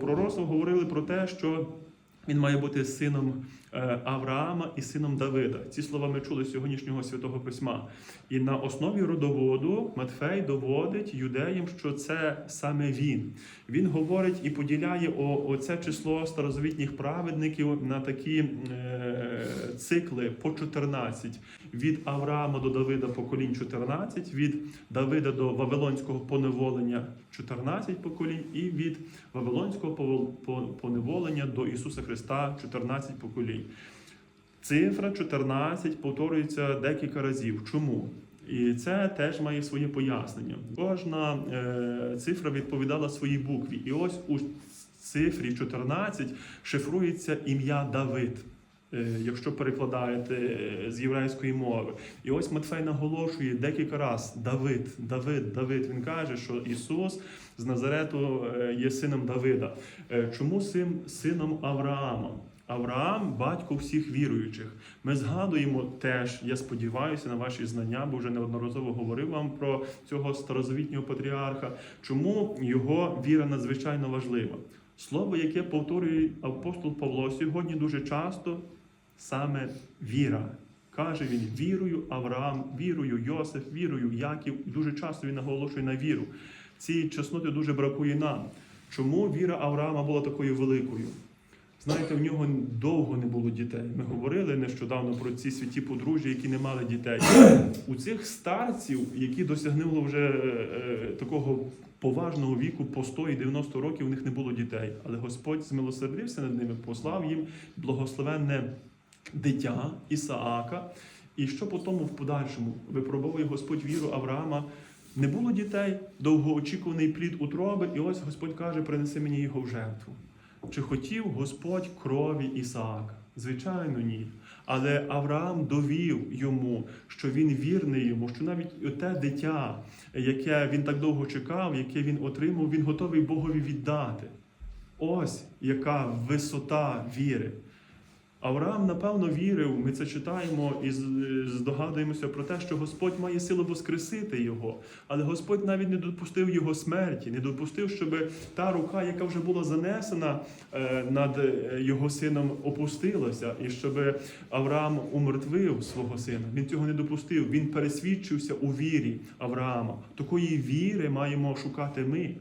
Пророцтво говорили про те, що він має бути сином е, Авраама і сином Давида. Ці слова ми чули з сьогоднішнього святого письма. І на основі родоводу Матфей доводить юдеям, що це саме він. Він говорить і поділяє оце число старозавітніх праведників на такі е, цикли по 14. Від Авраама до Давида поколінь 14, від Давида до Вавилонського поневолення 14 поколінь, і від Вавилонського поневолення до Ісуса Христа 14 поколінь. Цифра 14 повторюється декілька разів. Чому? І це теж має своє пояснення. Кожна е, цифра відповідала своїй букві. І ось у цифрі 14 шифрується ім'я Давид. Е, Якщо перекладаєте е, з єврейської мови, і ось Матфей наголошує декілька разів Давид, Давид, Давид. Він каже, що Ісус з Назарету е, є сином Давида. Чому син, сином Авраама? Авраам батько всіх віруючих. Ми згадуємо теж, я сподіваюся, на ваші знання, бо вже неодноразово говорив вам про цього старозавітнього патріарха. Чому його віра надзвичайно важлива? Слово, яке повторює апостол Павло сьогодні дуже часто, саме віра. Каже він: вірую Авраам, вірую Йосиф, вірую Яків. Дуже часто він наголошує на віру. Цієї чесноти дуже бракує нам. Чому віра Авраама була такою великою? Знаєте, в нього довго не було дітей. Ми говорили нещодавно про ці святі подружжя, які не мали дітей. У цих старців, які досягнули вже е, такого поважного віку, по 100 і 90 років, у них не було дітей. Але Господь змилосердився над ними, послав їм благословенне дитя Ісаака. І що по тому в подальшому випробовує Господь віру Авраама. Не було дітей, довгоочікуваний плід утроби, і ось Господь каже: принеси мені його в жертву. Чи хотів Господь крові Ісаака? Звичайно, ні. Але Авраам довів йому, що він вірний йому, що навіть те дитя, яке він так довго чекав, яке він отримав, він готовий Богові віддати. Ось яка висота віри. Авраам, напевно, вірив, ми це читаємо і здогадуємося про те, що Господь має силу воскресити його. Але Господь навіть не допустив його смерті, не допустив, щоб та рука, яка вже була занесена е, над е, його сином, опустилася, і щоб Авраам умертвив свого сина. Він цього не допустив. Він пересвідчився у вірі Авраама. Такої віри маємо шукати ми.